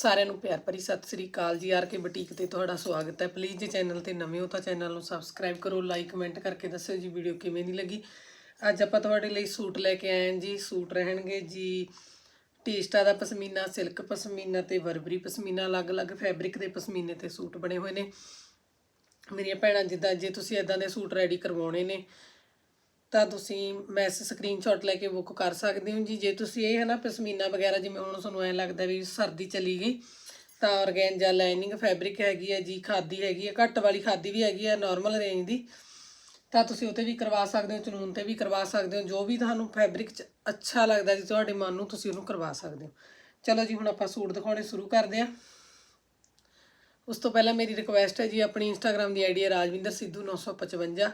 ਸਾਰਿਆਂ ਨੂੰ ਪਿਆਰ ਭਰੀ ਸਤਿ ਸ੍ਰੀ ਅਕਾਲ ਜੀ, ਆਰ ਕੇ ਬੁਟੀਕ ਤੇ ਤੁਹਾਡਾ ਸਵਾਗਤ ਹੈ। ਪਲੀਜ਼ ਜੇ ਚੈਨਲ ਤੇ ਨਵੇਂ ਹੋ ਤਾਂ ਚੈਨਲ ਨੂੰ ਸਬਸਕ੍ਰਾਈਬ ਕਰੋ ਲਾਈਕ ਕਮੈਂਟ ਕਰਕੇ ਦੱਸਿਓ ਜੀ ਵੀਡੀਓ ਕਿਵੇਂ ਦੀ ਲੱਗੀ। ਅੱਜ ਆਪਾਂ ਤੁਹਾਡੇ ਲਈ ਸੂਟ ਲੈ ਕੇ ਆਏ ਹਾਂ ਜੀ। ਸੂਟ ਰਹਿਣਗੇ ਜੀ ਟੀਸਟਾ ਦਾ ਪਸ਼ਮੀਨਾ, ਸਿਲਕ ਪਸ਼ਮੀਨਾ ਤੇ ਵਰਬਰੀ ਪਸ਼ਮੀਨਾ, ਅਲੱਗ-ਅਲੱਗ ਫੈਬਰਿਕ ਦੇ ਪਸ਼ਮੀਨੇ ਤੇ ਸੂਟ ਬਣੇ ਹੋਏ ਨੇ। ਮੇਰੀਆਂ ਭੈਣਾਂ, ਜਿੱਦਾਂ ਜੇ ਤੁਸੀਂ ਇਦਾਂ ਦੇ ਸੂਟ ਰੈਡੀ ਕਰਵਾਉਣੇ ਨੇ ਤਾਂ ਤੁਸੀਂ ਮੈਸ ਸਕਰੀਨਸ਼ਾਟ ਲੈ ਕੇ ਬੁੱਕ ਕਰ ਸਕਦੇ ਹੋ ਜੀ। ਜੇ ਤੁਸੀਂ ਇਹ ਹੈ ਨਾ ਪਸ਼ਮੀਨਾ ਵਗੈਰਾ ਜਿਵੇਂ ਹੁਣ ਤੁਹਾਨੂੰ ਐ ਲੱਗਦਾ ਵੀ ਸਰਦੀ ਚਲੀ ਗਈ, ਤਾਂ ਔਰਗੈਂਜਾ ਲਾਈਨਿੰਗ ਫੈਬਰਿਕ ਹੈਗੀ ਹੈ ਜੀ, ਖਾਦੀ ਹੈਗੀ ਹੈ, ਘੱਟ ਵਾਲੀ ਖਾਦੀ ਵੀ ਹੈਗੀ ਹੈ ਨਾਰਮਲ ਰੇਂਜ ਦੀ। ਤਾਂ ਤੁਸੀਂ ਉਹ 'ਤੇ ਵੀ ਕਰਵਾ ਸਕਦੇ ਹੋ, ਚਨੂਨ ਤੇ ਵੀ ਕਰਵਾ ਸਕਦੇ ਹੋ। ਜੋ ਵੀ ਤੁਹਾਨੂੰ ਫੈਬਰਿਕ 'ਚ ਅੱਛਾ ਲੱਗਦਾ ਜੀ, ਤੁਹਾਡੇ ਮਨ ਨੂੰ ਤੁਸੀਂ ਉਹਨੂੰ ਕਰਵਾ ਸਕਦੇ ਹੋ। ਚਲੋ ਜੀ, ਹੁਣ ਆਪਾਂ ਸੂਟ ਦਿਖਾਉਣੇ ਸ਼ੁਰੂ ਕਰਦੇ ਹਾਂ। ਉਸ ਤੋਂ ਪਹਿਲਾਂ ਮੇਰੀ ਰਿਕੁਐਸਟ ਹੈ ਜੀ, ਆਪਣੀ ਇੰਸਟਾਗ੍ਰam ਦੀ ਆਈਡੀ ਹੈ ਰਾਜਵਿੰਦਰ ਸਿੱਧੂ 955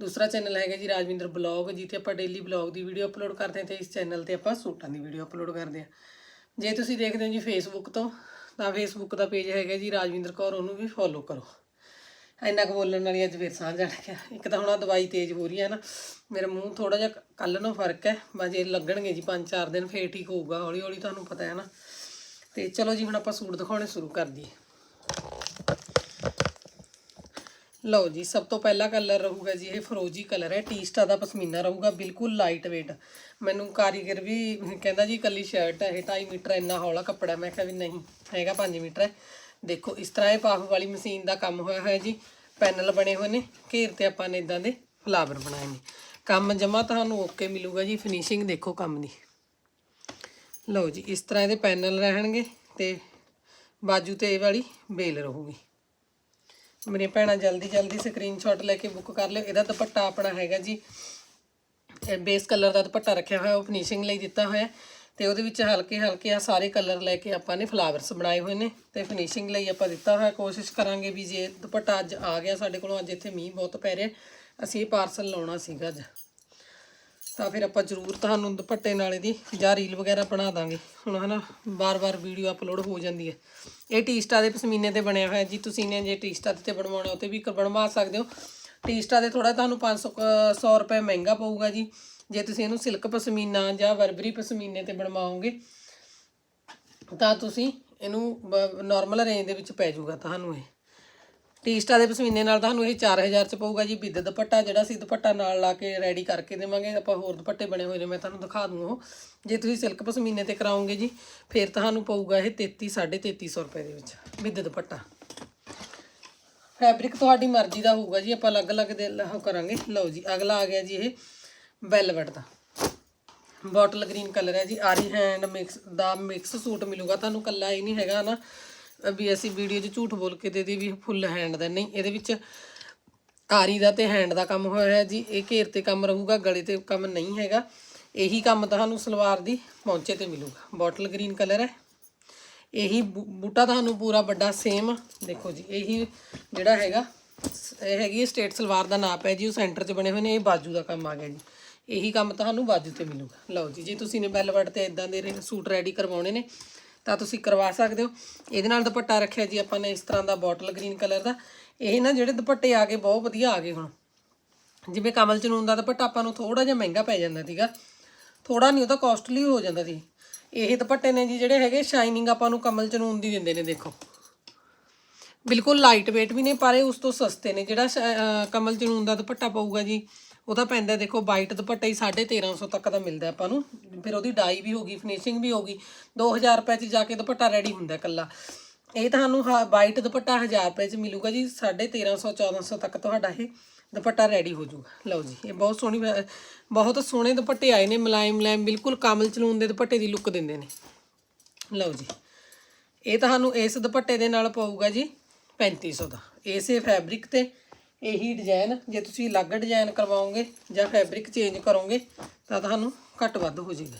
ਦੂਸਰਾ ਚੈਨਲ ਹੈਗਾ ਜੀ ਰਾਜਵਿੰਦਰ ਬਲੌਗ, ਜਿੱਥੇ ਆਪਾਂ ਡੇਲੀ ਬਲੌਗ ਦੀ ਵੀਡੀਓ ਅਪਲੋਡ ਕਰਦੇ ਹਾਂ ਤੇ ਇਸ ਚੈਨਲ ਤੇ ਆਪਾਂ ਸੂਟਾਂ ਦੀ ਵੀਡੀਓ ਅਪਲੋਡ ਕਰਦੇ ਹਾਂ। ਜੇ ਤੁਸੀਂ ਦੇਖਦੇ ਹੋ ਜੀ ਫੇਸਬੁੱਕ ਤੋਂ, ਤਾਂ ਫੇਸਬੁੱਕ ਦਾ ਪੇਜ ਹੈਗਾ ਜੀ ਰਾਜਵਿੰਦਰ ਕੌਰ, ਉਹਨੂੰ ਵੀ ਫੋਲੋ ਕਰੋ। ਇੰਨਾ ਕੁ ਬੋਲਣ ਵਾਲੀ ਅੱਜ ਫਿਰ ਸਾਂਝ ਚੜ ਗਿਆ ਇੱਕ ਤਾਂ ਹੁਣ ਦਵਾਈ ਤੇਜ਼ ਹੋ ਰਹੀ ਹੈ ਨਾ, ਮੇਰਾ ਮੂੰਹ ਥੋੜਾ ਜਿਹਾ ਕੱਲ ਨੂੰ ਫ਼ਰਕ ਹੈ, ਬਸ ਜੇ ਲੱਗਣਗੇ ਜੀ 5-4 ਦਿਨ ਫੇਰ ਠੀਕ ਹੋਊਗਾ ਹੌਲੀ ਹੌਲੀ ਤੁਹਾਨੂੰ ਪਤਾ ਹੈ ਨਾ। ਤੇ ਚਲੋ ਜੀ ਹੁਣ ਆਪਾਂ ਸੂਟ ਦਿਖਾਉਣੇ ਸ਼ੁਰੂ ਕਰ ਦਈਏ। ਲਓ ਜੀ, ਸਭ ਤੋਂ ਪਹਿਲਾ ਕਲਰ ਰਹੂਗਾ ਜੀ, ਇਹ ਫਰੋਜੀ ਕਲਰ ਹੈ। ਟੀਸਟਾ ਦਾ ਪਸ਼ਮੀਨਾ ਰਹੂਗਾ, ਬਿਲਕੁਲ ਲਾਈਟ weight ਮੈਨੂੰ ਕਾਰੀਗਰ ਵੀ ਕਹਿੰਦਾ ਜੀ ਕੱਲੀ ਸ਼ਰਟ ਹੈ, ਇਹ 2.5 ਮੀਟਰ ਇੰਨਾ ਹੌਲਾ ਕੱਪੜਾ ਮੈਂ ਕਿਹਾ ਵੀ ਨਹੀਂ, ਹੈਗਾ 5 ਮੀਟਰ। ਹੈ ਦੇਖੋ, ਇਸ ਤਰ੍ਹਾਂ ਇਹ ਪਾਫ ਵਾਲੀ ਮਸ਼ੀਨ ਦਾ ਕੰਮ ਹੋਇਆ ਹੋਇਆ ਜੀ। ਪੈਨਲ ਬਣੇ ਹੋਏ ਨੇ, ਘੇਰ ਤੇ ਆਪਾਂ ਨੇ ਇਦਾਂ ਦੇ ਫਲਾਵਰ ਬਣਾਏ ਨੇ। ਕੰਮ ਜਮਾ ਤੁਹਾਨੂੰ ਓਕੇ ਮਿਲੂਗਾ ਜੀ ਫਿਨਿਸ਼ਿੰਗ ਦੇਖੋ ਕੰਮ ਦੀ। ਲਓ ਜੀ, ਇਸ ਤਰ੍ਹਾਂ ਇਹਦੇ ਪੈਨਲ ਰਹਿਣਗੇ ਤੇ ਬਾਜੂ ਤੇ ਇਹ ਵਾਲੀ ਬੇਲ ਰਹੂਗੀ। ਮੇਰੀਆਂ ਭੈਣਾਂ ਜਲਦੀ ਜਲਦੀ ਸਕਰੀਨਸ਼ਾਟ ਲੈ ਕੇ ਬੁੱਕ ਕਰ ਲਿਓ। ਇਹਦਾ ਦੁਪੱਟਾ ਆਪਣਾ ਹੈਗਾ ਜੀ। ਇਹ ਬੇਸ ਕਲਰ ਦਾ ਦੁਪੱਟਾ ਰੱਖਿਆ ਹੋਇਆ, ਉਹ ਫਿਨਿਸ਼ਿੰਗ ਲਈ ਦਿੱਤਾ ਹੋਇਆ। ਤੇ ਉਹਦੇ ਵਿੱਚ ਹਲਕੇ ਹਲਕੇ ਆ ਸਾਰੇ ਕਲਰ ਲੈ ਕੇ ਆਪਾਂ ਨੇ ਫਲਾਵਰਸ ਬਣਾਏ ਹੋਏ ਨੇ। ਤੇ ਫਿਨਿਸ਼ਿੰਗ ਲਈ ਆਪਾਂ ਦਿੱਤਾ ਹੋਇਆ। ਕੋਸ਼ਿਸ਼ ਕਰਾਂਗੇ ਵੀ ਜੇ ਦੁਪੱਟਾ ਅੱਜ ਆ ਗਿਆ ਸਾਡੇ ਕੋਲੋਂ, ਅੱਜ ਇੱਥੇ ਮੀਂਹ ਬਹੁਤ ਪੈ ਰਿਹਾ। ਅਸੀਂ ਇਹ ਪਾਰਸਲ ਲਾਉਣਾ ਸੀਗਾ ਅੱਜ। ਤਾਂ ਫਿਰ ਆਪਾਂ ਜ਼ਰੂਰ ਤੁਹਾਨੂੰ ਦੁਪੱਟੇ ਨਾਲੇ ਦੀ ਜਾਂ ਰੀਲ ਵਗੈਰਾ ਬਣਾ ਦਾਂਗੇ। ਹੁਣ ਹਨਾ ਬਾਰ-ਬਾਰ ਵੀਡੀਓ ਅਪਲੋਡ ਹੋ ਜਾਂਦੀ ਹੈ। ਇਹ ਟੀਸਟਾ ਦੇ ਪਸ਼ਮੀਨੇ ਤੇ ਬਣਿਆ ਹੋਇਆ ਜੀ। ਤੁਸੀਂ ਨੇ ਜੇ ਟੀਸਟਾ ਤੇ ਬਣਵਾਉਣਾ ਉਹ ਤੇ ਵੀ ਬਣਵਾ ਸਕਦੇ ਹੋ। ਟੀਸਟਾ ਦੇ ਥੋੜਾ ਤੁਹਾਨੂੰ 500 100 ਰੁਪਏ ਮਹਿੰਗਾ ਪਊਗਾ ਜੀ। ਜੇ ਤੁਸੀਂ ਇਹਨੂੰ ਸਿਲਕ ਪਸ਼ਮੀਨਾ ਜਾਂ ਵਰਬਰੀ ਪਸ਼ਮੀਨੇ ਤੇ ਬਣਵਾਓਗੇ, ਤਾਂ ਤੁਸੀਂ ਇਹਨੂੰ ਨਾਰਮਲ ਰੇਂਜ ਦੇ ਵਿੱਚ ਪੈ ਜਾਊਗਾ ਤੁਹਾਨੂੰ ਇਹ। ਟੀਸਟਾ ਦੇ ਪਸ਼ਮੀਨੇ ਨਾਲ ਤੁਹਾਨੂੰ ਇਹ 4000 ਚ ਪਊਗਾ ਜੀ ਵਿਦ ਦੁਪੱਟਾ, ਜਿਹੜਾ ਸੀ ਦੁਪੱਟਾ ਨਾਲ ਲਾ ਕੇ ਰੈਡੀ ਕਰਕੇ ਦੇਵਾਂਗੇ, ਆਪਾਂ ਹੋਰ ਦੁਪੱਟੇ ਬਣੇ ਹੋਏ ਨੇ, ਮੈਂ ਤੁਹਾਨੂੰ ਦਿਖਾ ਦੂੰ ਉਹ। ਜੇ ਤੁਸੀਂ ਸਿਲਕ ਪਸ਼ਮੀਨੇ ਤੇ ਕਰਾਓਗੇ ਜੀ, ਫਿਰ ਤੁਹਾਨੂੰ ਪਊਗਾ ਇਹ 33 3350 ਰੁਪਏ ਦੇ ਵਿੱਚ ਵਿਦ ਦੁਪੱਟਾ। ਫੈਬਰਿਕ ਤੁਹਾਡੀ ਮਰਜ਼ੀ ਦਾ ਹੋਊਗਾ ਜੀ, ਆਪਾਂ ਅਲੱਗ-ਅਲੱਗ ਦੇ ਉਹ ਕਰਾਂਗੇ। ਲਓ ਜੀ, ਅਗਲਾ ਆ ਗਿਆ ਜੀ ਇਹ ਵੈਲਵਟ ਦਾ। ਬੋਟਲ ਗ੍ਰੀਨ ਕਲਰ ਹੈ ਜੀ, ਆਰੀ ਹੈਂਡ ਮਿਕਸ ਦਾ ਮਿਕਸ ਸੂਟ ਮਿਲੂਗਾ ਤੁਹਾਨੂੰ, ਕੱਲਾ ਹੀ ਨਹੀਂ ਹੈਗਾ ਨਾ ਵੀ ਅਸੀਂ ਵੀਡੀਓ 'ਚ ਝੂਠ ਬੋਲ ਕੇ ਦੇ ਦੀ ਵੀ ਫੁੱਲ ਹੈਂਡ ਦਾ। ਨਹੀਂ, ਇਹਦੇ ਵਿੱਚ ਆਰੀ ਦਾ ਤੇ ਹੈਂਡ ਦਾ ਕੰਮ ਹੋਇਆ ਹੈ ਜੀ। ਇਹ ਘੇਰ ਤੇ ਕੰਮ ਰਹੂਗਾ, ਗਲੇ ਤੇ ਕੰਮ ਨਹੀਂ ਹੈਗਾ। ਇਹੀ ਕੰਮ ਤੁਹਾਨੂੰ ਸਲਵਾਰ ਦੀ ਪੌਂਚੇ ਤੇ ਮਿਲੂਗਾ। ਬੋਟਲ ਗ੍ਰੀਨ ਕਲਰ ਹੈ। ਇਹੀ ਬੂ- ਬੂਟਾ ਤੁਹਾਨੂੰ ਪੂਰਾ ਵੱਡਾ ਸੇਮ ਦੇਖੋ ਜੀ, ਇਹੀ ਜਿਹੜਾ ਹੈਗਾ, ਇਹ ਹੈਗੀ ਸਟੇਟ ਸਲਵਾਰ ਦਾ ਨਾਪ ਹੈ ਜੀ। ਉਹ ਸੈਂਟਰ 'ਚ ਬਣੇ ਹੋਏ ਨੇ, ਇਹ ਬਾਜੂ ਦਾ ਕੰਮ ਆ ਗਿਆ ਜੀ। ਇਹੀ ਕੰਮ ਤੁਹਾਨੂੰ ਬਾਜੂ ਤੇ ਮਿਲੂਗਾ। ਲਓ ਜੀ, ਜੇ ਤੁਸੀਂ ਨੇ ਬੈਲਵਟ ਤੇ ਇਦਾਂ ਦੇ ਰੇ- ਸੂਟ ਰੈਡੀ ਕਰਵਾਉਣੇ ਨੇ ਤਾਂ ਤੁਸੀਂ ਕਰਵਾ ਸਕਦੇ ਹੋ। ਇਹਦੇ ਨਾਲ ਦੁਪੱਟਾ ਰੱਖਿਆ ਜੀ ਆਪਾਂ ਨੇ ਇਸ ਤਰ੍ਹਾਂ ਦਾ ਬੋਟਲ ਗ੍ਰੀਨ ਕਲਰ ਦਾ। ਇਹ ਨਾ ਜਿਹੜੇ ਦੁਪੱਟੇ ਆ ਗਏ, ਬਹੁਤ ਵਧੀਆ ਆ ਗਏ ਹੁਣ। ਜਿਵੇਂ ਕਮਲ ਚਨੂਨ ਦਾ ਦੁਪੱਟਾ ਆਪਾਂ ਨੂੰ ਥੋੜਾ ਜਿਹਾ ਮਹਿੰਗਾ ਪੈ ਜਾਂਦਾ ਸੀਗਾ। ਥੋੜਾ ਨਹੀਂ, ਉਹ ਤਾਂ ਕਾਸਟਲੀ ਹੋ ਜਾਂਦਾ ਸੀ। ਇਹ ਦੁਪੱਟੇ ਨੇ ਜੀ ਜਿਹੜੇ ਹੈਗੇ ਸ਼ਾਈਨਿੰਗ ਆਪਾਂ ਨੂੰ ਕਮਲ ਚਨੂਨ ਦੀ ਦਿੰਦੇ ਨੇ, ਦੇਖੋ। ਬਿਲਕੁਲ ਲਾਈਟ weight ਵੀ ਨੇ, ਪਰ ਇਹ ਉਸ ਤੋਂ ਸਸਤੇ ਨੇ। ਜਿਹੜਾ ਸ਼- ਕਮਲ ਚਨੂਨ ਦਾ ਦੁਪੱਟਾ ਪਊਗਾ ਜੀ ਉਹਦਾ ਪੈਂਦਾ, ਦੇਖੋ ਵਾਈਟ ਦੁਪੱਟਾ ਹੀ 1350 ਤੱਕ ਦਾ ਮਿਲਦਾ ਆਪਾਂ ਨੂੰ। ਫਿਰ ਉਹਦੀ ਡਾਈ ਵੀ ਹੋਗੀ ਫਿਨਿਸ਼ਿੰਗ ਵੀ ਹੋਗੀ 2000 ਰੁਪਏ 'ਚ ਜਾ ਕੇ ਦੁਪੱਟਾ ਰੈਡੀ ਹੁੰਦਾ ਇਕੱਲਾ। ਇਹ ਤੁਹਾਨੂੰ ਵਾਈਟ ਦੁਪੱਟਾ 1000 ਰੁਪਏ 'ਚ ਮਿਲੂਗਾ ਜੀ 1350 1400 ਤੱਕ ਤੁਹਾਡਾ ਇਹ ਦੁਪੱਟਾ ਰੈਡੀ ਹੋ ਜਾਊਗਾ। ਲਓ ਜੀ, ਇਹ ਬਹੁਤ ਸੋਹਣੀ ਬਹੁਤ ਸੋਹਣੇ ਦੁਪੱਟੇ ਆਏ ਨੇ, ਮਲਾਇਮ ਮਲਾਇਮ, ਬਿਲਕੁਲ ਕਮਲ ਚਨੂਨ ਦੇ ਦੁਪੱਟੇ ਦੀ ਲੁੱਕ ਦਿੰਦੇ ਨੇ। ਲਓ ਜੀ, ਇਹ ਤੁਹਾਨੂੰ ਇਸ ਦੁਪੱਟੇ ਦੇ ਨਾਲ ਪਊਗਾ ਜੀ 3500 ਦਾ। ਇਸੇ ਫੈਬਰਿਕ ਤੇ ਇਹੀ ਡਿਜ਼ਾਈਨ ਜੇ ਤੁਸੀਂ ਅਲੱਗ ਡਿਜ਼ਾਈਨ ਕਰਵਾਓਗੇ ਜਾਂ ਫੈਬਰਿਕ ਚੇਂਜ ਕਰੋਗੇ, ਤਾਂ ਤੁਹਾਨੂੰ ਘੱਟ ਵੱਧ ਹੋ ਜਾਏਗਾ।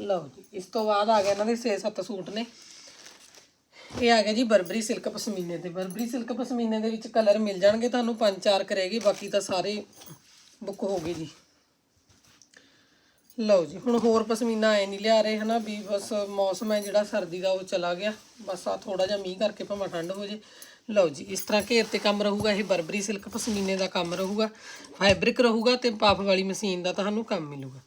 ਲਓ ਜੀ, ਇਸ ਤੋਂ ਬਾਅਦ ਆ ਗਿਆ ਇਹਨਾਂ ਦੇ 6-7 ਸੂਟ ਨੇ। ਇਹ ਆ ਗਿਆ ਜੀ ਬਰਬਰੀ ਸਿਲਕ ਪਸ਼ਮੀਨੇ ਦੇ। ਬਰਬਰੀ ਸਿਲਕ ਪਸ਼ਮੀਨੇ ਦੇ ਵਿੱਚ ਕਲਰ ਮਿਲ ਜਾਣਗੇ ਤੁਹਾਨੂੰ, ਪੰਜ ਚਾਰ ਕਰੇਗੀ, ਬਾਕੀ ਤਾਂ ਸਾਰੇ ਬੁੱਕ ਹੋ ਗਏ ਜੀ। ਲਓ ਜੀ, ਹੁਣ ਹੋਰ ਪਸ਼ਮੀਨਾ ਐ ਨਹੀਂ ਲਿਆ ਰਹੇ ਹਨਾ, ਵੀ ਬਸ ਮੌਸਮ ਹੈ ਜਿਹੜਾ, ਸਰਦੀ ਦਾ ਉਹ ਚਲਾ ਗਿਆ। ਬਸ ਆ ਥੋੜਾ ਜਿਹਾ ਮੀਂਹ ਕਰਕੇ ਭਾਵੇਂ ਠੰਡ ਹੋ ਜੇ। ਲਓ ਜੀ, ਇਸ ਤਰ੍ਹਾਂ ਘੇਰ ਤੇ ਕੰਮ ਰਹੂਗਾ, ਇਹ ਬਰਬਰੀ ਸਿਲਕ ਪਸ਼ਮੀਨੇ ਦਾ ਕੰਮ ਰਹੂਗਾ, ਫੈਬਰਿਕ ਰਹੂਗਾ ਤੇ ਪਫ ਵਾਲੀ ਮਸ਼ੀਨ ਦਾ ਤੁਹਾਨੂੰ ਕੰਮ ਮਿਲੂਗਾ।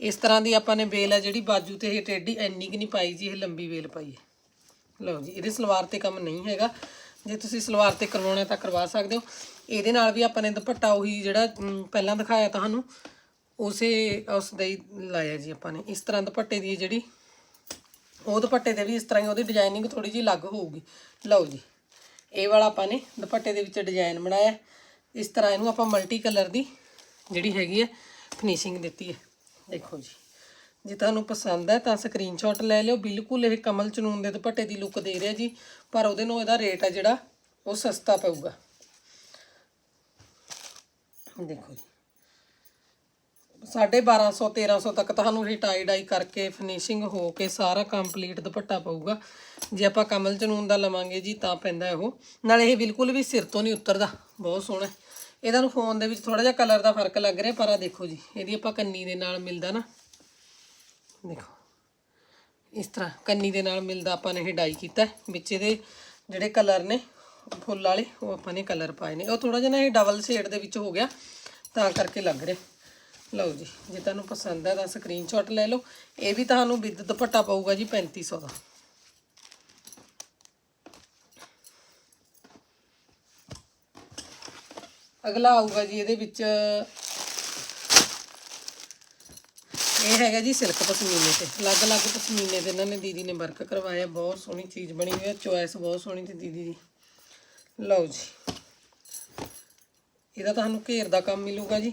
ਇਸ ਤਰ੍ਹਾਂ ਦੀ ਆਪਾਂ ਨੇ ਵੇਲ ਹੈ ਜਿਹੜੀ ਬਾਜੂ ਤੇ ਇਹ ਟੇਢੀ ਐਨੀ ਕਿ ਨਹੀਂ ਪਾਈ ਜੀ, ਇਹ ਲੰਬੀ ਵੇਲ ਪਾਈ ਹੈ। ਲਓ ਜੀ, ਇਹਦੇ ਸਲਵਾਰ ਤੇ ਕੰਮ ਨਹੀਂ ਹੈਗਾ। ਜੇ ਤੁਸੀਂ ਸਲਵਾਰ ਤੇ ਕਰਵਾਉਣਾ ਤਾਂ ਕਰਵਾ ਸਕਦੇ ਹੋ। ਇਹਦੇ ਨਾਲ ਵੀ ਆਪਾਂ ਨੇ ਦੁਪੱਟਾ ਉਹੀ ਜਿਹੜਾ ਪਹਿਲਾਂ ਦਿਖਾਇਆ ਤੁਹਾਨੂੰ, ਉਸੇ, ਉਸ ਦਾ ਹੀ ਲਾਇਆ ਜੀ ਆਪਾਂ ਨੇ। ਇਸ ਤਰ੍ਹਾਂ ਦੁਪੱਟੇ ਦੀ ਜਿਹੜੀ, ਉਹ ਦੁਪੱਟੇ 'ਤੇ ਵੀ ਇਸ ਤਰ੍ਹਾਂ ਹੀ ਉਹਦੀ ਡਿਜ਼ਾਈਨਿੰਗ ਥੋੜੀ ਜਿਹੀ ਅਲੱਗ ਹੋਊਗੀ। ਲਓ ਜੀ ਇਹ ਵਾਲਾ ਆਪਾਂ ਨੇ ਦੁਪੱਟੇ ਦੇ ਵਿੱਚ ਡਿਜ਼ਾਈਨ ਬਣਾਇਆ। ਇਸ ਤਰ੍ਹਾਂ ਇਹਨੂੰ ਆਪਾਂ ਮਲਟੀ ਕਲਰ ਦੀ ਜਿਹੜੀ ਹੈਗੀ ਹੈ ਫਿਨਿਸ਼ਿੰਗ ਦਿੱਤੀ ਹੈ। ਦੇਖੋ ਜੀ, ਜੇ ਤੁਹਾਨੂੰ ਪਸੰਦ ਹੈ ਤਾਂ ਸਕਰੀਨਸ਼ਾਟ ਲੈ ਲਿਓ। ਬਿਲਕੁਲ ਇਹ ਕਮਲ ਚਨੂਨ ਦੇ ਦੁਪੱਟੇ ਦੀ ਲੁੱਕ ਦੇ ਰਿਹਾ ਜੀ, ਪਰ ਉਹਦੇ ਨਾਲ ਇਹਦਾ ਰੇਟ ਹੈ ਜਿਹੜਾ, ਉਹ ਸਸਤਾ ਪਊਗਾ। ਦੇਖੋ ਜੀ। 1250 1300 ਤੱਕ ਤੁਹਾਨੂੰ ਇਹ ਟਾਈ ਡਾਈ ਕਰਕੇ ਫਿਨਿਸ਼ਿੰਗ ਹੋ ਕੇ ਸਾਰਾ ਕੰਪਲੀਟ ਦੁਪੱਟਾ ਪਊਗਾ। ਜੇ ਆਪਾਂ ਕਮਲ ਚਨੂਨ ਦਾ ਲਵਾਂਗੇ ਜੀ, ਤਾਂ ਪੈਂਦਾ ਉਹ। ਨਾਲ ਇਹ ਬਿਲਕੁਲ ਵੀ ਸਿਰ ਤੋਂ ਨਹੀਂ ਉਤਰਦਾ। ਬਹੁਤ ਸੋਹਣਾ ਹੈ। ਇਹਦਾ ਨੂੰ ਫੋਨ ਦੇ ਵਿੱਚ ਥੋੜਾ ਜਿਹਾ ਕਲਰ ਦਾ ਫ਼ਰਕ ਲੱਗ ਰਿਹਾ, ਪਰ ਆ ਦੇਖੋ ਜੀ, ਇਹਦੀ ਆਪਾਂ ਕੰਨੀ ਦੇ ਨਾਲ ਮਿਲਦਾ ਨਾ। ਦੇਖੋ, ਇਸ ਤਰ੍ਹਾਂ ਕੰਨੀ ਦੇ ਨਾਲ ਮਿਲਦਾ ਆਪਾਂ ਨੇ ਇਹ ਡਾਈ ਕੀਤਾ ਵਿੱਚ ਇਹਦੇ ਜਿਹੜੇ ਕਲਰ ਨੇ, ਫੁੱਲ ਵਾਲੇ, ਉਹ ਆਪਾਂ ਨੇ ਕਲਰ ਪਾਏ ਨੇ। ਉਹ ਥੋੜਾ ਜਿਹਾ ਨਾ ਇਹ ਡਬਲ ਸ਼ੇਡ ਦੇ ਵਿੱਚ ਹੋ ਗਿਆ, ਤਾਂ ਕਰਕੇ ਲੱਗ ਰਿਹਾ। ਲਓ ਜੀ, ਜੇ ਤੁਹਾਨੂੰ ਪਸੰਦ ਹੈ ਤਾਂ ਸਕਰੀਨਸ਼ਾਟ ਲੈ ਲਓ। ਇਹ ਵੀ ਤੁਹਾਨੂੰ ਵਿਦ ਦੁਪੱਟਾ ਪਊਗਾ ਜੀ 3500 ਦਾ। ਅਗਲਾ ਆਊਗਾ ਜੀ ਇਹਦੇ ਵਿੱਚ, ਇਹ ਹੈਗਾ ਜੀ ਸਿਲਕ ਪਸ਼ਮੀਨੇ ਤੇ। ਅਲੱਗ-ਅਲੱਗ ਪਸ਼ਮੀਨੇ ਤੇ ਇਹਨਾਂ ਨੇ ਦੀਦੀ ਨੇ ਵਰਕ ਕਰਵਾਇਆ, ਬਹੁਤ ਸੋਹਣੀ ਚੀਜ਼ ਬਣੀ ਹੋਈ ਹੈ ਚੋਇਸ ਬਹੁਤ ਸੋਹਣੀ ਤੇ ਦੀਦੀ ਦੀ। ਲਓ ਜੀ, ਇਹਦਾ ਤੁਹਾਨੂੰ ਘੇਰ ਦਾ ਕੰਮ ਮਿਲੂਗਾ ਜੀ।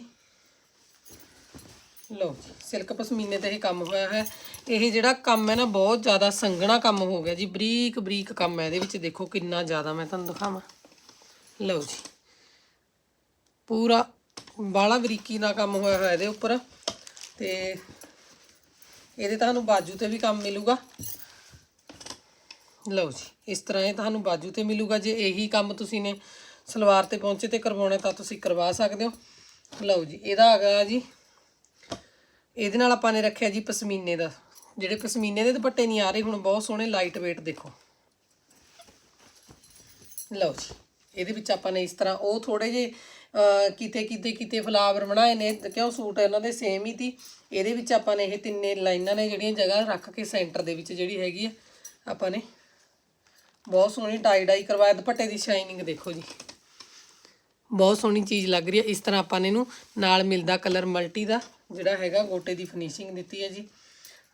ਲਓ ਜੀ, ਸਿਲਕ ਪਸ਼ਮੀਨੇ ਤੇ ਇਹ ਕੰਮ ਹੋਇਆ ਹੈ। ਇਹ ਜਿਹੜਾ ਕੰਮ ਹੈ ਨਾ, ਬਹੁਤ ਜ਼ਿਆਦਾ ਸੰਘਣਾ ਕੰਮ ਹੋ ਗਿਆ ਜੀ। ਬਰੀਕ ਬਰੀਕ ਕੰਮ ਹੈ ਇਹਦੇ ਵਿੱਚ। ਦੇਖੋ ਕਿੰਨਾ ਜ਼ਿਆਦਾ ਮੈਂ ਤੁਹਾਨੂੰ ਦਿਖਾਵਾਂ। ਲਓ ਜੀ, ਪੂਰਾ ਬਾਲਾ ਬਰੀਕੀ ਨਾਲ ਕੰਮ ਹੋਇਆ ਹੋਇਆ ਇਹਦੇ ਉੱਪਰ। ਤੇ ਇਹਦੇ ਤੁਹਾਨੂੰ ਬਾਜੂ ਤੇ ਵੀ ਕੰਮ ਮਿਲੂਗਾ। ਲਓ ਜੀ, ਇਸ ਤਰ੍ਹਾਂ ਇਹ ਤੁਹਾਨੂੰ ਬਾਜੂ ਤੇ ਮਿਲੂਗਾ। ਜੇ ਇਹੀ ਕੰਮ ਤੁਸੀਂ ਨੇ ਸਲਵਾਰ ਤੇ ਪਹੁੰਚੇ ਤੇ ਕਰਵਾਉਣਾ, ਤਾਂ ਤੁਸੀਂ ਕਰਵਾ ਸਕਦੇ ਹੋ। ਲਓ ਜੀ, ਇਹਦਾ ਹੈਗਾ ਜੀ। ਇਹਦੇ ਨਾਲ ਆਪਾਂ ਨੇ ਰੱਖਿਆ ਜੀ ਪਸ਼ਮੀਨੇ ਦਾ। ਜਿਹੜੇ ਪਸ਼ਮੀਨੇ ਦੇ ਦੁਪੱਟੇ ਨਹੀਂ ਆ ਰਹੇ, ਹੁਣ ਬਹੁਤ ਸੋਹਣੇ ਲਾਈਟ weight ਦੇਖੋ। ਲਓ ਜੀ, ਇਹਦੇ ਵਿੱਚ ਆਪਾਂ ਨੇ ਇਸ ਤਰ੍ਹਾਂ ਉਹ ਥੋੜੇ ਜੇ ਕਿਤੇ ਕਿਤੇ ਕਿਤੇ ਫਲਾਵਰ ਬਣਾਏ ਨੇ। ਕਿਉਂ ਸੂਟ ਇਹਨਾਂ ਦੇ ਸੇਮ ਹੀ ਤੀ ਇਹਦੇ ਵਿੱਚ ਆਪਾਂ ਨੇ ਇਹ ਤਿੰਨੇ ਲਾਈਨਾਂ ਨੇ ਜਿਹੜੀਆਂ ਜਗ੍ਹਾ ਰੱਖ ਕੇ ਸੈਂਟਰ ਦੇ ਵਿੱਚ ਜਿਹੜੀ ਹੈਗੀ ਆ, ਆਪਾਂ ਨੇ ਬਹੁਤ ਸੋਹਣੀ ਟਾਈ ਡਾਈ ਕਰਵਾਇਆ। ਦੁਪੱਟੇ ਦੀ ਸ਼ਾਈਨਿੰਗ ਦੇਖੋ ਜੀ। ਬਹੁਤ ਸੋਹਣੀ ਚੀਜ਼ ਲੱਗ ਰਹੀ ਹੈ ਇਸ ਤਰ੍ਹਾਂ ਆਪਾਂ ਨੇ ਇਹਨੂੰ ਨਾਲ ਮਿਲਦਾ ਕਲਰ ਮਲਟੀ ਦਾ। ਜਿਹੜਾ ਹੈਗਾ ਗੋਟੇ ਦੀ ਫਿਨਿਸ਼ਿੰਗ ਦਿੱਤੀ ਹੈ ਜੀ।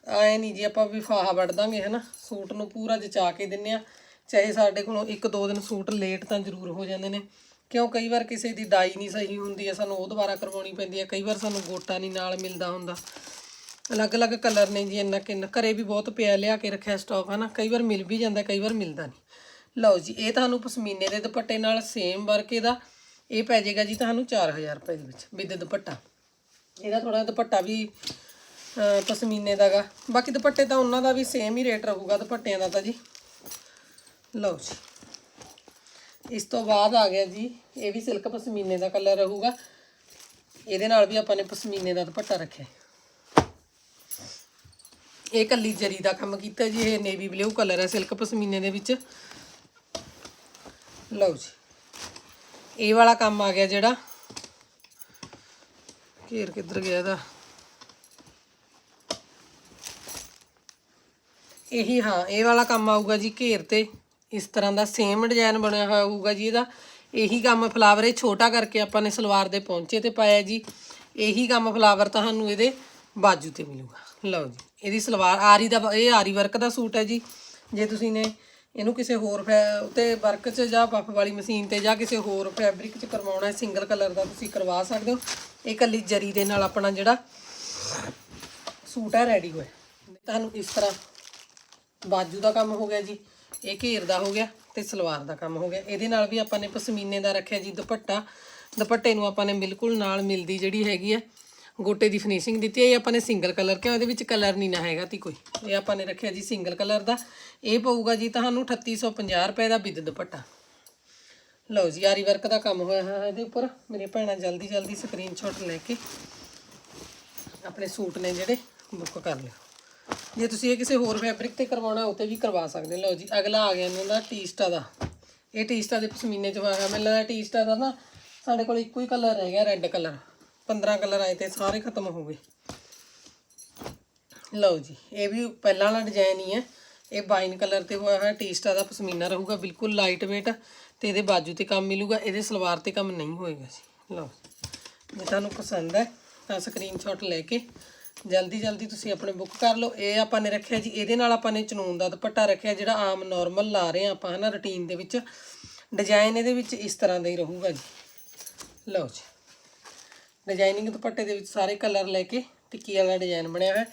ਆਏ ਨਹੀਂ ਜੀ, ਆਪਾਂ ਵੀ ਫਾਹਾ ਵੜ ਦਾਂਗੇ, ਹਨਾ? ਸੂਟ ਨੂੰ ਪੂਰਾ ਜਚਾ ਕੇ ਦਿੰਨੇ ਆ। ਚਾਹੇ ਸਾਡੇ ਕੋਲੋਂ ਇੱਕ ਦੋ ਦਿਨ ਸੂਟ ਲੇਟ ਤਾਂ ਜ਼ਰੂਰ ਹੋ ਜਾਂਦੇ ਨੇ। ਕਿਉਂ? ਕਈ ਵਾਰ ਕਿਸੇ ਦੀ ਡਾਈ ਨਹੀਂ ਸਹੀ ਹੁੰਦੀ ਹੈ, ਸਾਨੂੰ ਉਹ ਦੁਬਾਰਾ ਕਰਵਾਉਣੀ ਪੈਂਦੀ ਹੈ। ਕਈ ਵਾਰ ਸਾਨੂੰ ਗੋਟਾ ਨਹੀਂ ਨਾਲ ਮਿਲਦਾ ਹੁੰਦਾ। ਅਲੱਗ-ਅਲੱਗ ਕਲਰ ਨੇ ਜੀ, ਇੰਨਾ ਕਿੰਨਾ। ਘਰੇ ਵੀ ਬਹੁਤ ਪਿਆ ਲਿਆ ਕੇ ਰੱਖਿਆ ਸਟਾਕ ਹਨਾ? ਕਈ ਵਾਰ ਮਿਲ ਵੀ ਜਾਂਦਾ, ਕਈ ਵਾਰ ਮਿਲਦਾ ਨਹੀਂ। ਲਓ ਜੀ, ਇਹ ਤੁਹਾਨੂੰ ਪਸ਼ਮੀਨੇ ਦੇ ਦੁਪੱਟੇ ਨਾਲ ਸੇਮ ਵਰਕੇ ਦਾ ਇਹ ਪੈ ਜਾਏਗਾ ਜੀ ਤੁਹਾਨੂੰ 4000 ਰੁਪਏ ਦੇ ਵਿੱਚ, ਵਿਦ ਦੁਪੱਟਾ। ਇਹਦਾ ਥੋੜਾ ਦੁਪੱਟਾ ਵੀ ਅਹ, ਪਸ਼ਮੀਨੇ ਦਾਗਾ। ਬਾਕੀ ਦੁਪੱਟੇ ਤਾਂ ਉਹਨਾਂ ਦਾ ਵੀ ਸੇਮ ਹੀ ਰੇਟ ਰਹੂਗਾ ਦੁਪੱਟਿਆਂ ਦਾ ਤਾਂ ਜੀ। ਲਓ ਜੀ। ਇਸ ਤੋਂ ਬਾਅਦ ਆ ਗਿਆ ਜੀ ਇਹ ਵੀ ਸਿਲਕ ਪਸ਼ਮੀਨੇ ਦਾ ਕਲਰ ਰਹੂਗਾ। ਇਹਦੇ ਨਾਲ ਵੀ ਆਪਾਂ ਨੇ ਪਸ਼ਮੀਨੇ ਦਾ ਦੁਪੱਟਾ ਰੱਖਿਆ। ਇਹ ਕੱਲੀ ਜਰੀ ਦਾ ਕੰਮ ਕੀਤਾ ਜੀ ਇਹ ਨੇਵੀ ਬਲੂ ਕਲਰ ਹੈ ਸਿਲਕ ਪਸ਼ਮੀਨੇ ਦੇ ਵਿੱਚ। ਲਓ ਜੀ। ਇਹ ਵਾਲਾ ਕੰਮ ਆ ਗਿਆ ਜਿਹੜਾ ਘੇਰ ਕਿੱਧਰ ਗਿਆ ਇਹਦਾ। ਇਹੀ ਹਾਂ, ਇਹ ਵਾਲਾ ਕੰਮ ਆਊਗਾ ਜੀ ਘੇਰ ਤੇ। ਇਸ ਤਰ੍ਹਾਂ ਦਾ ਸੇਮ ਡਿਜ਼ਾਈਨ ਬਣਿਆ ਹੋਇਆ ਹੋਊਗਾ ਜੀ ਇਹਦਾ। ਇਹੀ ਕੰਮ ਫਲਾਵਰ ਇਹ ਛੋਟਾ ਕਰਕੇ ਆਪਾਂ ਨੇ ਸਲਵਾਰ ਦੇ ਪਹੁੰਚੇ ਤੇ ਪਾਇਆ ਜੀ। ਇਹੀ ਕੰਮ ਫਲਾਵਰ ਤੁਹਾਨੂੰ ਇਹਦੇ ਬਾਜੂ ਤੇ ਮਿਲੂਗਾ। ਲਓ ਜੀ, ਇਹਦੀ ਸਲਵਾਰ ਆਰੀ ਦਾ, ਇਹ ਆਰੀ ਵਰਕ ਦਾ ਸੂਟ ਹੈ ਜੀ। ਜੇ ਤੁਸੀਂ ਨੇ ਇਹਨੂੰ ਕਿਸੇ ਹੋਰ ਫੈ, ਉਤੇ ਵਰਕ 'ਚ ਜਾਂ ਪਫ ਵਾਲੀ ਮਸ਼ੀਨ ਤੇ ਜਾਂ ਕਿਸੇ ਹੋਰ ਫੈਬਰਿਕ 'ਚ ਕਰਵਾਉਣਾ ਹੈ ਸਿੰਗਲ ਕਲਰ ਦਾ ਤੁਸੀਂ ਕਰਵਾ ਸਕਦੇ ਹੋ। ਇਹ ਕੱਲੀ ਜਰੀ ਦੇ ਨਾਲ ਆਪਣਾ ਜਿਹੜਾ ਸੂਟ ਹੈ ਰੈਡੀ ਹੋਇਆ। ਤੁਹਾਨੂੰ ਇਸ ਤਰ੍ਹਾਂ ਬਾਜੂ ਦਾ ਕੰਮ ਹੋ ਗਿਆ ਜੀ, ਇਹ ਘੇਰ ਦਾ ਹੋ ਗਿਆ ਤੇ ਸਲਵਾਰ ਦਾ ਕੰਮ ਹੋ ਗਿਆ। ਇਹਦੇ ਨਾਲ ਵੀ ਆਪਾਂ ਨੇ ਪਸ਼ਮੀਨੇ ਦਾ ਰੱਖਿਆ ਜੀ ਦੁਪੱਟਾ। ਦੁਪੱਟੇ ਨੂੰ ਆਪਾਂ ਨੇ ਬਿਲਕੁਲ ਨਾਲ ਮਿਲਦੀ ਜਿਹੜੀ ਹੈਗੀ ਹੈ, ਗੋਟੇ ਦੀ ਫਿਨਿਸ਼ਿੰਗ ਦਿੱਤੀ ਹੈ। ਇਹ ਆਪਾਂ ਨੇ ਸਿੰਗਲ ਕਲਰ ਕਿਉਂ? ਇਹਦੇ ਵਿੱਚ ਕਲਰ ਨਹੀਂ ਨਾ ਹੈਗਾ ਤੀ ਕੋਈ। ਇਹ ਆਪਾਂ ਨੇ ਰੱਖਿਆ ਜੀ ਸਿੰਗਲ ਕਲਰ ਦਾ। ਇਹ ਪਊਗਾ ਜੀ ਤੁਹਾਨੂੰ 3850 ਰੁਪਏ ਦਾ ਵਿਦ ਦੁਪੱਟਾ। ਲਓ ਜੀ, ਆਰੀ ਵਰਕ ਦਾ ਕੰਮ ਹੋਇਆ ਹੈ ਇਹਦੇ ਉੱਪਰ। ਮੇਰੇ ਭੈਣਾਂ ਜਲਦੀ ਜਲਦੀ ਸਕਰੀਨਸ਼ਾਟ ਲੈ ਕੇ ਆਪਣੇ ਸੂਟ ਨੇ ਜਿਹੜੇ ਬੁੱਕ ਕਰ ਲਿਓ ਜੇ ਤੁਸੀਂ ਇਹ ਕਿਸੇ ਹੋਰ ਫੈਬਰਿਕ ਤੇ ਕਰਵਾਉਣਾ, ਉਹ ਤੇ ਵੀ ਕਰਵਾ ਸਕਦੇ ਲਓ ਜੀ, ਅਗਲਾ ਆ ਗਿਆ ਇਹਨਾਂ ਦਾ ਟੀਸਟਾ ਦਾ। ਇਹ ਟੀਸਟਾ ਦੇ ਪਸ਼ਮੀਨੇ ਚ ਹੋਇਆ ਮੈਨੂੰ ਲੱਗਦਾ ਟੀਸਟਾ ਦਾ ਨਾ ਸਾਡੇ ਕੋਲ ਇੱਕੋ ਹੀ ਕਲਰ ਰਹਿ ਗਿਆ ਰੈੱਡ ਕਲਰ 15 ਕਲਰ ਆਏ ਤੇ ਸਾਰੇ ਖਤਮ ਹੋ ਗਏ। ਲਓ ਜੀ, ਇਹ ਵੀ ਪਹਿਲਾਂ ਵਾਲਾ ਡਿਜ਼ਾਈਨ ਹੀ ਹੈ। ਇਹ ਵਾਈਨ ਕਲਰ ਤੇ ਹੋਇਆ ਹੋਇਆ ਟੇਸਟਾ ਦਾ ਪਸ਼ਮੀਨਾ ਰਹੂਗਾ, ਬਿਲਕੁਲ ਲਾਈਟ weight ਤੇ ਇਹਦੇ ਬਾਜੂ ਤੇ ਕੰਮ ਮਿਲੂਗਾ, ਇਹਦੇ ਸਲਵਾਰ ਤੇ ਕੰਮ ਨਹੀਂ ਹੋਏਗਾ ਜੀ। ਲਓ, ਜੇ ਤੁਹਾਨੂੰ ਪਸੰਦ ਹੈ, ਤਾਂ ਸਕਰੀਨਸ਼ਾਟ ਲੈ ਕੇ ਜਲਦੀ ਜਲਦੀ ਤੁਸੀਂ ਆਪਣੇ ਬੁੱਕ ਕਰ ਲਓ। ਇਹ ਆਪਾਂ ਨੇ ਰੱਖਿਆ ਜੀ, ਇਹਦੇ ਨਾਲ ਆਪਾਂ ਨੇ ਚਨੂਨ ਦਾ ਦੁਪੱਟਾ ਰੱਖਿਆ, ਜਿਹੜਾ ਆਮ ਨਾਰਮਲ ਲਾ ਰਹੇ ਆ ਆਪਾਂ, ਹਨਾ ਰੁਟੀਨ ਦੇ ਵਿੱਚ। ਡਿਜ਼ਾਈਨ ਇਹਦੇ ਵਿੱਚ ਇਸ ਤਰ੍ਹਾਂ ਦਾ ਹੀ ਰਹੂਗਾ ਜੀ। ਲਓ ਜੀ। ਡਿਜ਼ਾਈਨਿੰਗ ਦੁਪੱਟੇ ਦੇ ਵਿੱਚ ਸਾਰੇ ਕਲਰ ਲੈ ਕੇ ਟਿੱਕੀ ਵਾਲਾ ਡਿਜ਼ਾਈਨ ਬਣਿਆ ਹੋਇਆ।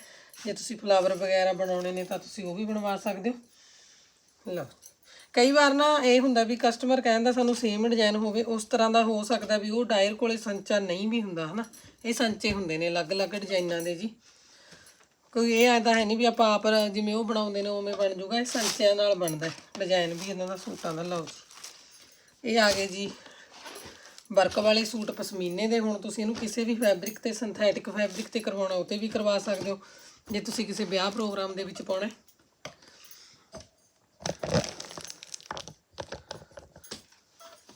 ਜੇ ਤੁਸੀਂ ਫਲਾਵਰ ਵਗੈਰਾ ਬਣਾਉਣੇ ਨੇ ਤਾਂ ਤੁਸੀਂ ਉਹ ਵੀ ਬਣਵਾ ਸਕਦੇ ਹੋ। ਲਓ। ਕਈ ਵਾਰ ਨਾ ਇਹ ਹੁੰਦਾ ਵੀ ਕਸਟਮਰ ਕਹਿੰਦਾ ਸਾਨੂੰ ਸੇਮ ਡਿਜ਼ਾਈਨ ਹੋਵੇ, ਉਸ ਤਰ੍ਹਾਂ ਦਾ ਹੋ ਸਕਦਾ ਵੀ ਉਹ ਡਾਇਰ ਕੋਲੇ ਸੰਚਾ ਨਹੀਂ ਵੀ ਹੁੰਦਾ, ਹਨਾ? ਇਹ ਸੰਚੇ ਹੁੰਦੇ ਨੇ, ਅਲੱਗ-ਅਲੱਗ ਡਿਜ਼ਾਈਨਾਂ ਦੇ ਜੀ। ਕੋਈ ਇਹ ਐਦਾ ਹੈ ਨਹੀਂ ਵੀ ਆਪਾਂ ਆਪ ਜਿਵੇਂ ਉਹ ਬਣਾਉਂਦੇ ਨੇ, ਉਵੇਂ ਬਣ ਜਾਊਗਾ ਇਹ ਸੰਚਿਆਂ ਨਾਲ ਬਣਦਾ ਡਿਜ਼ਾਈਨ ਵੀ ਇਹਨਾਂ ਦਾ ਸੂਟਾਂ ਦਾ, ਲਓ ਜੀ। ਇਹ ਆ ਗਏ ਜੀ, ਵਰਕ ਵਾਲੇ ਸੂਟ ਪਸ਼ਮੀਨੇ ਦੇ, ਹੁਣ ਤੁਸੀਂ ਇਹਨੂੰ ਕਿਸੇ ਵੀ ਫੈਬਰਿਕ ਤੇ ਸਿੰਥੈਟਿਕ ਫੈਬਰਿਕ ਤੇ ਕਰਵਾਉਣਾ, ਉਹ ਤੇ ਵੀ ਕਰਵਾ ਸਕਦੇ ਹੋ। ਜੇ ਤੁਸੀਂ ਕਿਸੇ ਵਿਆਹ ਪ੍ਰੋਗਰਾਮ ਦੇ ਵਿੱਚ ਪਾਉਣਾ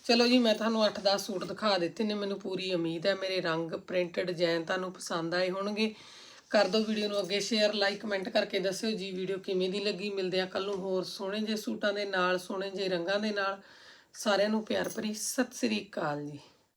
ਚਲੋ ਜੀ, ਮੈਂ ਤੁਹਾਨੂੰ 8-10 ਸੂਟ ਦਿਖਾ ਦਿੱਤੇ ਨੇ, ਮੈਨੂੰ ਪੂਰੀ ਉਮੀਦ ਹੈ, ਮੇਰੇ ਰੰਗ ਪ੍ਰਿੰਟ ਡਿਜ਼ਾਈਨ ਤੁਹਾਨੂੰ ਪਸੰਦ ਆਏ ਹੋਣਗੇ। ਕਰ ਦਿਓ ਵੀਡੀਓ ਨੂੰ ਅੱਗੇ ਸ਼ੇਅਰ ਲਾਈਕ ਕਮੈਂਟ ਕਰਕੇ ਦੱਸਿਓ ਜੀ ਵੀਡੀਓ ਕਿਵੇਂ ਦੀ ਲੱਗੀ। ਮਿਲਦੇ ਆ ਕੱਲ ਨੂੰ ਹੋਰ ਸੋਹਣੇ ਜਿਹੇ ਸੂਟਾਂ ਦੇ ਨਾਲ, ਸੋਹਣੇ ਜਿਹੇ ਰੰਗਾਂ ਦੇ ਨਾਲ। ਸਾਰਿਆਂ ਨੂੰ ਪਿਆਰ ਭਰੀ ਸਤਿ ਸ੍ਰੀ ਅਕਾਲ ਜੀ।